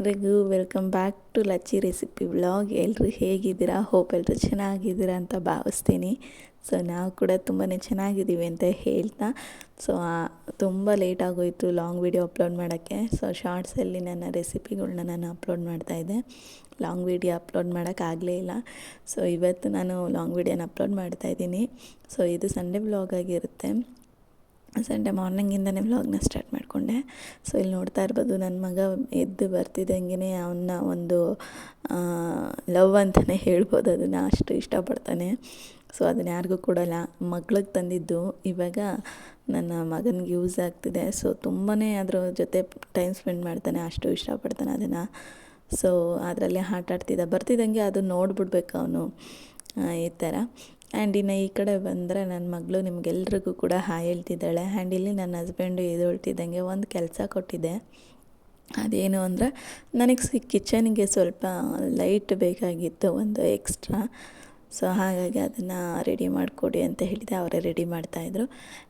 ಎಲ್ರಿಗೂ welcome back to Lacchi recipe vlog. ಎಲ್ಲರೂ ಹೇಗಿದ್ದೀರಾ? ಹೋಪ್ ಎಲ್ಲರೂ ಚೆನ್ನಾಗಿದ್ದೀರಾ ಅಂತ ಭಾವಿಸ್ತೀನಿ. ಸೊ, ನಾವು ಕೂಡ ತುಂಬಾ ಚೆನ್ನಾಗಿದ್ದೀವಿ ಅಂತ ಹೇಳ್ತಾ. ಸೊ ತುಂಬ ಲೇಟ್ ಆಗೋಯಿತು ಲಾಂಗ್ ವಿಡಿಯೋ ಅಪ್ಲೋಡ್ ಮಾಡೋಕ್ಕೆ. ಸೊ ಶಾರ್ಟ್ಸಲ್ಲಿ ನನ್ನ ರೆಸಿಪಿಗಳನ್ನ ನಾನು ಅಪ್ಲೋಡ್ ಮಾಡ್ತಾಯಿದ್ದೆ ಲಾಂಗ್ ವಿಡಿಯೋ ಅಪ್ಲೋಡ್ ಮಾಡೋಕ್ಕಾಗಲೇ ಇಲ್ಲ. ಸೊ, ಇವತ್ತು ನಾನು ಲಾಂಗ್ ವಿಡಿಯೋನ ಅಪ್ಲೋಡ್ ಮಾಡ್ತಾಯಿದ್ದೀನಿ ಸೊ, ಇದು ಸಂಡೇ ವ್ಲಾಗ್ ಆಗಿರುತ್ತೆ. ಸಂಡೇ ಮಾರ್ನಿಂಗಿಂದನೇ ವ್ಲಾಗ್ನ ಸ್ಟಾರ್ಟ್ ಮಾಡಿಕೊಂಡೆ. ಸೊ, ಇಲ್ಲಿ ನೋಡ್ತಾ ಇರ್ಬೋದು ನನ್ನ ಮಗ ಎದ್ದು ಬರ್ತಿದ್ದಂಗೆ ಅವನ್ನ ಒಂದು ಲವ್ ಅಂತಲೇ ಹೇಳ್ಬೋದು. ಅದನ್ನು ಅಷ್ಟು ಇಷ್ಟಪಡ್ತಾನೆ. ಸೊ, ಅದನ್ನ ಯಾರಿಗೂ ಕೊಡೋಲ್ಲ. ಮಗ್ಳಿಗೆ ತಂದಿದ್ದು. ಇವಾಗ ನನ್ನ ಮಗನಿಗೆ ಯೂಸ್ ಆಗ್ತಿದೆ. ಸೊ ತುಂಬಾ ಅದ್ರ ಜೊತೆ ಟೈಮ್ ಸ್ಪೆಂಡ್ ಮಾಡ್ತಾನೆ. ಅಷ್ಟು ಇಷ್ಟಪಡ್ತಾನೆ ಅದನ್ನು. ಸೊ, ಅದರಲ್ಲಿ ಆಟ ಆಡ್ತಿದ್ದ ಬರ್ತಿದ್ದಂಗೆ ಅದು ನೋಡ್ಬಿಡ್ಬೇಕು ಅವನು. ಈ ಥರ. ಆ್ಯಂಡ್ ಇನ್ನು ಈ ಕಡೆ ಬಂದರೆ ನನ್ನ ಮಗಳು ನಿಮಗೆಲ್ರಿಗೂ ಕೂಡ ಹಾಯ್ ಹೇಳ್ತಿದ್ದಾಳೆ. ಆ್ಯಂಡ್ ಇಲ್ಲಿ ನನ್ನ ಹಸ್ಬೆಂಡು ಇದು ಹೇಳ್ತಿದ್ದಂಗೆ ಒಂದು ಕೆಲಸ ಕೊಟ್ಟಿದ್ದೆ ಅದೇನು ಅಂದರೆ ನನಗೆ ಸಿ ಕಿಚನ್ಗೆ ಸ್ವಲ್ಪ ಲೈಟ್ ಬೇಕಾಗಿತ್ತು, ಒಂದು ಎಕ್ಸ್ಟ್ರಾ. ಸೊ ಹಾಗಾಗಿ ಅದನ್ನು ರೆಡಿ ಮಾಡಿಕೊಡಿ ಅಂತ ಹೇಳಿದೆ, ಅವರೇ ರೆಡಿ ಮಾಡ್ತಾಯಿದ್ರು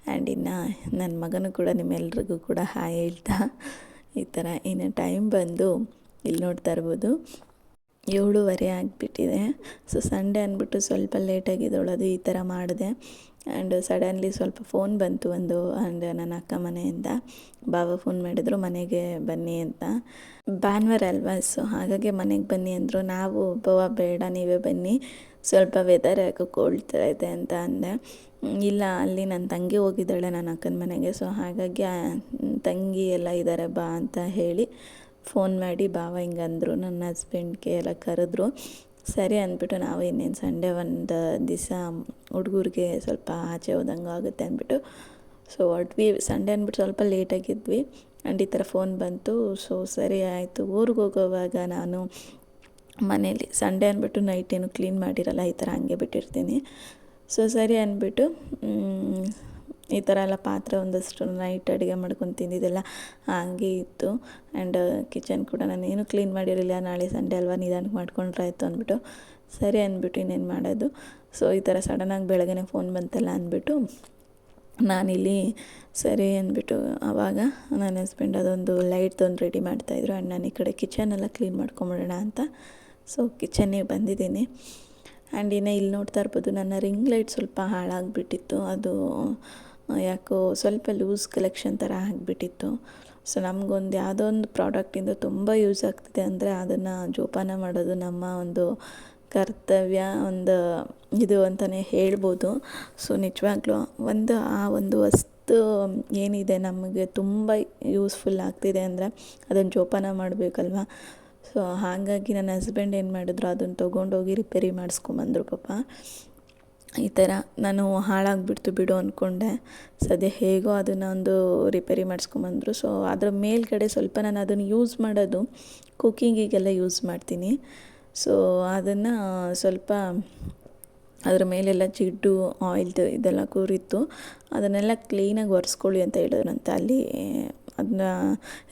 ಆ್ಯಂಡ್ ಇನ್ನು ನನ್ನ ಮಗನೂ ಕೂಡ ನಿಮ್ಮೆಲ್ರಿಗೂ ಕೂಡ ಹಾಯ್ ಹೇಳ್ತಾ. ಈ ಥರ ಇನ್ನು ಟೈಮ್ ಬಂದು ಇಲ್ಲಿ ನೋಡ್ತಾ ಇರ್ಬೋದು. ಏಳುವರೆ ಆಗಿಬಿಟ್ಟಿದೆ. ಸೊ ಸಂಡೇ ಅಂದ್ಬಿಟ್ಟು ಸ್ವಲ್ಪ ಲೇಟಾಗಿದ್ದವಳು ಈ ಥರ ಮಾಡಿದೆ. ಆ್ಯಂಡ್ ಸಡನ್ಲಿ ಸ್ವಲ್ಪ ಫೋನ್ ಬಂತು ಒಂದು ಆ್ಯಂಡ್ ನನ್ನ ಅಕ್ಕ ಮನೆಯಿಂದ. ಬಾವ ಫೋನ್ ಮಾಡಿದ್ರು, ಮನೆಗೆ ಬನ್ನಿ ಅಂತ. ಭಾನುವಾರ ಅಲ್ವಾ ಸೊ ಹಾಗಾಗಿ ಮನೆಗೆ ಬನ್ನಿ ಅಂದರು. ನಾವು ಒಬ್ಬವ ಬೇಡ, ನೀವೇ ಬನ್ನಿ. ಸ್ವಲ್ಪ ವೆದರ್ ಯಾಕೋ ಕೋಲ್ಡ್ ಇದೆ ಅಂತ ಅಂದೆ. ಇಲ್ಲ, ಅಲ್ಲಿ ನನ್ನ ತಂಗಿ ಹೋಗಿದ್ದಾಳೆ, ನನ್ನ ಅಕ್ಕನ ಮನೆಗೆ. ಸೊ ಹಾಗಾಗಿ ತಂಗಿ ಎಲ್ಲ ಇದ್ದಾರೆ ಬಾ ಅಂತ ಹೇಳಿ ಫೋನ್ ಮಾಡಿ, ಬಾವ, ಹಿಂಗಂದರು ನನ್ನ ಹಸ್ಬೆಂಡ್ಗೆ ಎಲ್ಲ ಕರೆದ್ರು. ಸರಿ ಅಂದ್ಬಿಟ್ಟು ನಾವು ಇನ್ನೇನು ಸಂಡೇ ಒಂದು ದಿವಸ ಹುಡುಗರಿಗೆ ಸ್ವಲ್ಪ ಆಚೆ ಹೋದಂಗೆ ಆಗುತ್ತೆ ಅಂದ್ಬಿಟ್ಟು. ಸೊ ಹೊರಟ್ವಿ ಸಂಡೇ ಅಂದ್ಬಿಟ್ಟು ಸ್ವಲ್ಪ ಲೇಟಾಗಿದ್ವಿ ಆ್ಯಂಡ್ ಈ ಥರ ಫೋನ್ ಬಂತು. ಸೊ ಸರಿ ಆಯಿತು. ಊರಿಗೆ ಹೋಗೋವಾಗ ನಾನು ಮನೇಲಿ, ಸಂಡೇ ಅಂದ್ಬಿಟ್ಟು ನೈಟ್ ಏನು ಕ್ಲೀನ್ ಮಾಡಿರಲ್ಲ, ಈ ಥರ ಹಂಗೆ ಬಿಟ್ಟಿರ್ತೀನಿ. ಸೊ ಸರಿ ಅಂದ್ಬಿಟ್ಟು ಈ ಥರ ಎಲ್ಲ ಪಾತ್ರೆ ಒಂದಷ್ಟು ನೈಟ್ ಅಡುಗೆ ಮಾಡ್ಕೊಂಡು ತಿಂದಿದ್ದೆಲ್ಲ ಹಾಗೆ ಇತ್ತು. ಆ್ಯಂಡ್ ಕಿಚನ್ ಕೂಡ ನಾನು ಏನು ಕ್ಲೀನ್ ಮಾಡಿರಲಿಲ್ಲ, ನಾಳೆ ಸಂಡೇ ಅಲ್ವಾ ನಿಧಾನಕ್ಕೆ ಮಾಡ್ಕೊಂಡ್ರೆ ಆಯಿತು ಅಂದ್ಬಿಟ್ಟು ಸರಿ ಅಂದ್ಬಿಟ್ಟು ಇನ್ನೇನು ಮಾಡೋದು. ಸೊ ಈ ಥರ ಸಡನ್ನಾಗಿ ಬೆಳಗ್ಗೆ ಫೋನ್ ಬಂತಲ್ಲ ಅಂದ್ಬಿಟ್ಟು ನಾನಿಲ್ಲಿ ಸರಿ ಅಂದ್ಬಿಟ್ಟು ಆವಾಗ ನನ್ನ ಹಸ್ಬೆಂಡ್ ಅದೊಂದು ಲೈಟ್ದೊಂದು ರೆಡಿ ಮಾಡ್ತಾಯಿದ್ರು ಆ್ಯಂಡ್ ನಾನು ಈ ಕಡೆ ಕಿಚನೆಲ್ಲ ಕ್ಲೀನ್ ಮಾಡ್ಕೊಂಬಿಡೋಣ ಅಂತ. ಸೊ ಕಿಚನ್ನಿಗೆ ಬಂದಿದ್ದೀನಿ. ಆ್ಯಂಡ್ ಇನ್ನು ಇಲ್ಲಿ ನೋಡ್ತಾ ಇರ್ಬೋದು, ನನ್ನ ರಿಂಗ್ ಲೈಟ್ ಸ್ವಲ್ಪ ಹಾಳಾಗಿಬಿಟ್ಟಿತ್ತು. ಅದು ಯಾಕೋ ಸ್ವಲ್ಪ ಲೂಸ್ ಕಲೆಕ್ಷನ್ ಥರ ಆಗಿಬಿಟ್ಟಿತ್ತು. ಸೊ ನಮಗೊಂದು ಯಾವುದೋ ಒಂದು ಪ್ರಾಡಕ್ಟಿಂದ ತುಂಬ ಯೂಸ್ ಆಗ್ತಿದೆ ಅಂದರೆ ಅದನ್ನು ಜೋಪಾನ ಮಾಡೋದು ನಮ್ಮ ಒಂದು ಕರ್ತವ್ಯ, ಒಂದು ಇದು ಅಂತಲೇ ಹೇಳ್ಬೋದು. ಸೊ ನಿಜವಾಗ್ಲೂ ಒಂದು ಆ ಒಂದು ವಸ್ತು ಏನಿದೆ ನಮಗೆ ತುಂಬ ಯೂಸ್ಫುಲ್ ಆಗ್ತಿದೆ ಅಂದರೆ ಅದನ್ನು ಜೋಪಾನ ಮಾಡಬೇಕಲ್ವ? ಸೊ ಹಾಗಾಗಿ ನನ್ನ ಹಸ್ಬೆಂಡ್ ಏನು ಮಾಡಿದ್ರು ಅದನ್ನು ತೊಗೊಂಡೋಗಿ ರಿಪೇರಿ ಮಾಡಿಸ್ಕೊಂಬಂದರು ಪಾಪ. ಈ ಥರ ನಾನು ಹಾಳಾಗಿಬಿಡ್ತು ಬಿಡು ಅಂದ್ಕೊಂಡೆ ಸದ್ಯ ಹೇಗೋ ಅದನ್ನು ಒಂದು ರಿಪೇರಿ ಮಾಡಿಸ್ಕೊಂಬಂದರು ಸೊ ಅದರ ಮೇಲ್ಗಡೆ ಸ್ವಲ್ಪ ನಾನು ಅದನ್ನು ಯೂಸ್ ಮಾಡೋದು ಕುಕ್ಕಿಂಗಿಗೆಲ್ಲ ಯೂಸ್ ಮಾಡ್ತೀನಿ. ಸೊ ಅದನ್ನು ಸ್ವಲ್ಪ ಅದರ ಮೇಲೆಲ್ಲ ಜಿಡ್ಡು ಆಯಿಲ್ದು ಇದೆಲ್ಲ ಕೂರಿತ್ತು. ಅದನ್ನೆಲ್ಲ ಕ್ಲೀನಾಗಿ ಒರೆಸ್ಕೊಳ್ಳಿ ಅಂತ ಹೇಳಿದ್ರಂತೆ ಅಲ್ಲಿ ಅದನ್ನ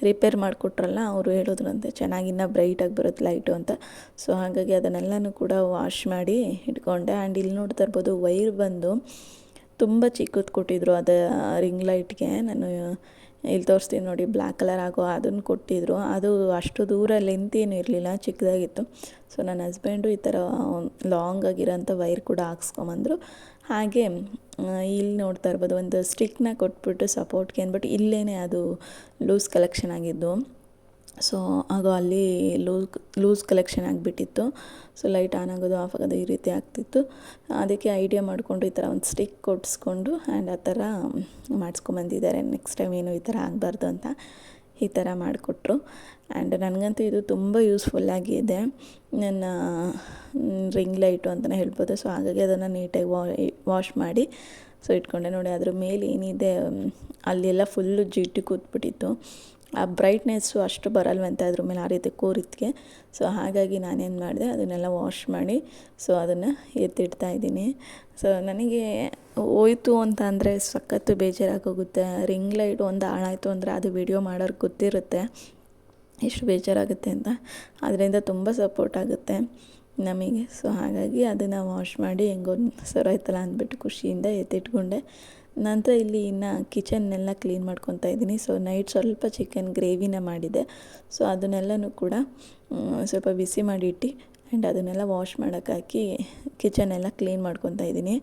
ರಿಪೇರ್ ಮಾಡಿಕೊಟ್ರಲ್ಲ ಅವರು ಹೇಳಿದ್ರಂತೆ, ಚೆನ್ನಾಗಿ ಇನ್ನೂ ಬ್ರೈಟಾಗಿ ಬರುತ್ತೆ ಲೈಟು ಅಂತ. ಸೊ ಹಾಗಾಗಿ ಅದನ್ನೆಲ್ಲನೂ ಕೂಡ ವಾಶ್ ಮಾಡಿ ಇಟ್ಕೊಂಡೆ. ಆ್ಯಂಡ್ ಇಲ್ಲಿ ನೋಡ್ತಾ ಇರ್ಬೋದು ವೈರ್ ಬಂದು ತುಂಬ ಚಿಕ್ಕದು ಕೊಟ್ಟಿದ್ರು ಅದು ರಿಂಗ್ ಲೈಟ್ಗೆ ನಾನು ಇಲ್ಲಿ ತೋರಿಸ್ತೀನಿ ನೋಡಿ ಬ್ಲ್ಯಾಕ್ ಕಲರ್ ಆಗೋ ಅದನ್ನು ಕೊಟ್ಟಿದ್ರು. ಅದು ಅಷ್ಟು ದೂರ ಲೆಂತ್ ಏನು ಇರಲಿಲ್ಲ, ಚಿಕ್ಕದಾಗಿತ್ತು. ಸೊ ನನ್ನ ಹಸ್ಬೆಂಡು ಈ ಥರ ಲಾಂಗ್ ಆಗಿರೋಂಥ ವೈರ್ ಕೂಡ ಹಾಕ್ಸ್ಕೊಂಬಂದರು. ಹಾಗೆ ಇಲ್ಲಿ ನೋಡ್ತಾ ಇರ್ಬೋದು, ಒಂದು ಸ್ಟಿಕ್ನ ಕೊಟ್ಬಿಟ್ಟು ಸಪೋರ್ಟ್ಗೆ ಅಂದ್ಬಿಟ್ಟು ಇಲ್ಲೇ ಅದು ಲೂಸ್ ಕಲೆಕ್ಷನ್ ಆಗಿದ್ದು. ಸೊ ಆಗ ಅಲ್ಲಿ ಲೂಸ್ ಲೂಸ್ ಕಲೆಕ್ಷನ್ ಆಗಿಬಿಟ್ಟಿತ್ತು. ಸೊ ಲೈಟ್ ಆನ್ ಆಗೋದು ಆಫ್ ಆಗೋದು ಈ ರೀತಿ ಆಗ್ತಿತ್ತು. ಅದಕ್ಕೆ ಐಡಿಯಾ ಮಾಡಿಕೊಂಡು ಈ ಥರ ಒಂದು ಸ್ಟಿಕ್ ಕೊಡಿಸ್ಕೊಂಡು ಆ್ಯಂಡ್ ಆ ಥರ ಮಾಡಿಸ್ಕೊಂಬಂದಿದ್ದಾರೆ. ನೆಕ್ಸ್ಟ್ ಟೈಮ್ ಏನು ಈ ಥರ ಆಗಬಾರ್ದು ಅಂತ. ಈ ಥರ ಮಾಡಿಕೊಟ್ರು. ಆ್ಯಂಡ್ ನನಗಂತೂ ಇದು ತುಂಬ ಯೂಸ್ಫುಲ್ಲಾಗಿದೆ ನನ್ನ ರಿಂಗ್ ಲೈಟು ಅಂತಲೇ ಹೇಳ್ಬೋದು. ಸೊ ಹಾಗಾಗಿ ಅದನ್ನು ನೀಟಾಗಿ ವಾಶ್ ಮಾಡಿ ಸೊ ಇಟ್ಕೊಂಡೆ ನೋಡಿ. ಅದ್ರ ಮೇಲೆ ಏನಿದೆ ಅಲ್ಲೆಲ್ಲ ಫುಲ್ಲು ಜಿಡ್ಡು ಕೂತ್ಬಿಟ್ಟಿತ್ತು. ಆ ಬ್ರೈಟ್ನೆಸ್ಸು ಅಷ್ಟು ಬರಲ್ವಂತೆ ಅದ್ರ ಮೇಲೆ ಆ ರೀತಿ ಕೂರಿದ್ಕೆ. ಸೊ ಹಾಗಾಗಿ ನಾನೇನು ಮಾಡಿದೆ, ಅದನ್ನೆಲ್ಲ ವಾಶ್ ಮಾಡಿ ಸೊ ಅದನ್ನು ಎತ್ತಿಡ್ತಾ ಇದ್ದೀನಿ. ಸೊ ನನಗೆ ಹೋಯ್ತು ಅಂತ ಅಂದರೆ ಸಖತ್ತು ಬೇಜಾರಾಗೋಗುತ್ತೆ. ರಿಂಗ್ ಲೈಟ್ ಒಂದು ಹಾಳಾಯಿತು ಅಂದರೆ ಅದು ವಿಡಿಯೋ ಮಾಡೋರ್ಗೆ ಗೊತ್ತಿರುತ್ತೆ ಎಷ್ಟು ಬೇಜಾರಾಗುತ್ತೆ ಅಂತ. ಅದರಿಂದ ತುಂಬ ಸಪೋರ್ಟ್ ಆಗುತ್ತೆ ನಮಗೆ. ಸೊ ಹಾಗಾಗಿ ಅದನ್ನು ವಾಶ್ ಮಾಡಿ ಹೆಂಗೋ ಸರೋಯ್ತಲ್ಲ ಅಂದ್ಬಿಟ್ಟು ಖುಷಿಯಿಂದ ಎತ್ತಿಟ್ಕೊಂಡೆ. ನಂತರ ಇಲ್ಲಿ ಇನ್ನು ಕಿಚನ್ನೆಲ್ಲ ಕ್ಲೀನ್ ಮಾಡ್ಕೊತಾ ಇದ್ದೀನಿ. ಸೊ ನೈಟ್ ಸ್ವಲ್ಪ ಚಿಕನ್ ಗ್ರೇವಿನ ಮಾಡಿದೆ. ಸೊ ಅದನ್ನೆಲ್ಲನೂ ಕೂಡ ಸ್ವಲ್ಪ ಬಿಸಿ ಮಾಡಿಟ್ಟು ಆ್ಯಂಡ್ ಅದನ್ನೆಲ್ಲ ವಾಶ್ ಮಾಡೋಕ್ಕಾಕಿ ಕಿಚನೆಲ್ಲ ಕ್ಲೀನ್ ಮಾಡ್ಕೊತಾ ಇದ್ದೀನಿ.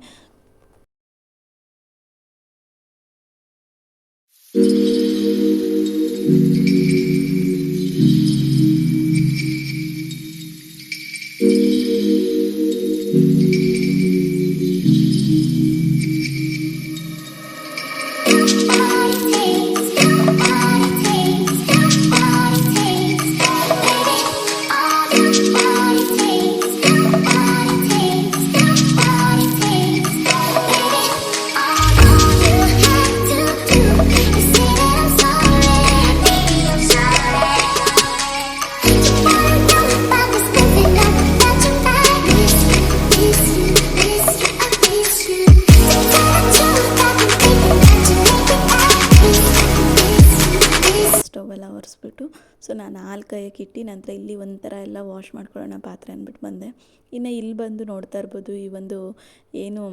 ನಾನು ಹಾಲು ಕೈಯಕ್ಕೆ ಇಟ್ಟು ನಂತರ ಇಲ್ಲಿ ಒಂಥರ ಎಲ್ಲ ವಾಶ್ ಮಾಡ್ಕೊಳ್ಳೋಣ ಪಾತ್ರೆ ಅಂದ್ಬಿಟ್ಟು ಬಂದೆ. ಇನ್ನು ಇಲ್ಲಿ ಬಂದು ನೋಡ್ತಾ ಇರ್ಬೋದು ಈ ಒಂದು ಏನು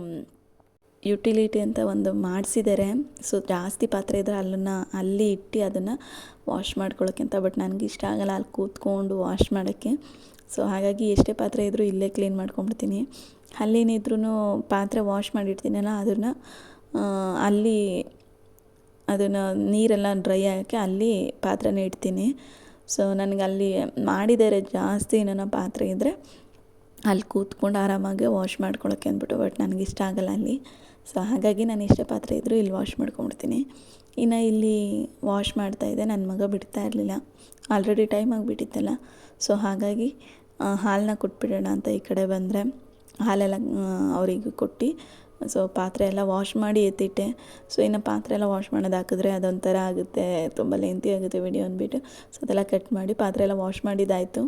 ಯುಟಿಲಿಟಿ ಅಂತ ಒಂದು ಮಾಡಿಸಿದ್ದಾರೆ ಸೊ ಜಾಸ್ತಿ ಪಾತ್ರೆ ಇದ್ದರೆ ಅಲ್ಲನ್ನು ಅಲ್ಲಿ ಇಟ್ಟು ಅದನ್ನು ವಾಶ್ ಮಾಡ್ಕೊಳ್ಳೋಕೆ ಅಂತ, ಬಟ್ ನನಗೆ ಇಷ್ಟ ಆಗಲ್ಲ ಅಲ್ಲಿ ಕೂತ್ಕೊಂಡು ವಾಶ್ ಮಾಡೋಕ್ಕೆ. ಸೊ ಹಾಗಾಗಿ ಎಷ್ಟೇ ಪಾತ್ರೆ ಇದ್ದರೂ ಇಲ್ಲೇ ಕ್ಲೀನ್ ಮಾಡ್ಕೊಂಬಿಡ್ತೀನಿ ಅಲ್ಲೇನಿದ್ರೂ ಪಾತ್ರೆ ವಾಶ್ ಮಾಡಿಡ್ತೀನಲ್ಲ, ಅದನ್ನು ಅಲ್ಲಿ ಅದನ್ನು ನೀರೆಲ್ಲ ಡ್ರೈ ಆಗೋಕ್ಕೆ ಅಲ್ಲಿ ಪಾತ್ರೆನ ಇಡ್ತೀನಿ. ಸೊ ನನಗೆ ಅಲ್ಲಿ ಮಾಡಿದ್ದಾರೆ ಜಾಸ್ತಿ ಏನೇನೋ ಪಾತ್ರೆ ಇದ್ದರೆ ಅಲ್ಲಿ ಕೂತ್ಕೊಂಡು ಆರಾಮಾಗಿ ವಾಶ್ ಮಾಡ್ಕೊಳಕ್ಕೆ ಅಂದ್ಬಿಟ್ಟು ಬಟ್ ನನಗೆ ಇಷ್ಟ ಆಗಲ್ಲ ಅಲ್ಲಿ. ಸೊ ಹಾಗಾಗಿ ನಾನು ಇಷ್ಟ ಪಾತ್ರೆ ಇದ್ದರೂ ಇಲ್ಲಿ ವಾಶ್ ಮಾಡ್ಕೊಂಬಿಡ್ತೀನಿ ಇನ್ನು ಇಲ್ಲಿ ವಾಶ್ ಮಾಡ್ತಾಯಿದ್ದೆ ನನ್ನ ಮಗ ಬಿಡ್ತಾ ಇರಲಿಲ್ಲ. Already time ಆಗಿಬಿಟ್ಟಿತ್ತಲ್ಲ. ಸೊ ಹಾಗಾಗಿ ಹಾಲನ್ನ ಕೊಟ್ಬಿಡೋಣ ಅಂತ ಈ ಕಡೆ ಬಂದರೆ, ಹಾಲೆಲ್ಲ ಅವರಿಗೆ ಕೊಟ್ಟು ಸೊ ಪಾತ್ರೆ ಎಲ್ಲ ವಾಶ್ ಮಾಡಿ ಎತ್ತಿಟ್ಟೆ. ಸೊ ಇನ್ನು ಪಾತ್ರೆ ಎಲ್ಲ ವಾಶ್ ಮಾಡೋದು ಹಾಕಿದ್ರೆ ಅದೊಂಥರ ಆಗುತ್ತೆ, ತುಂಬ ಲೆಂತಿ ಆಗುತ್ತೆ ವಿಡಿಯೋ ಅಂದ್ಬಿಟ್ಟು. ಸೊ ಅದೆಲ್ಲ ಕಟ್ ಮಾಡಿ ಪಾತ್ರೆ ಎಲ್ಲ ವಾಶ್ ಮಾಡಿದ್ದಾಯಿತು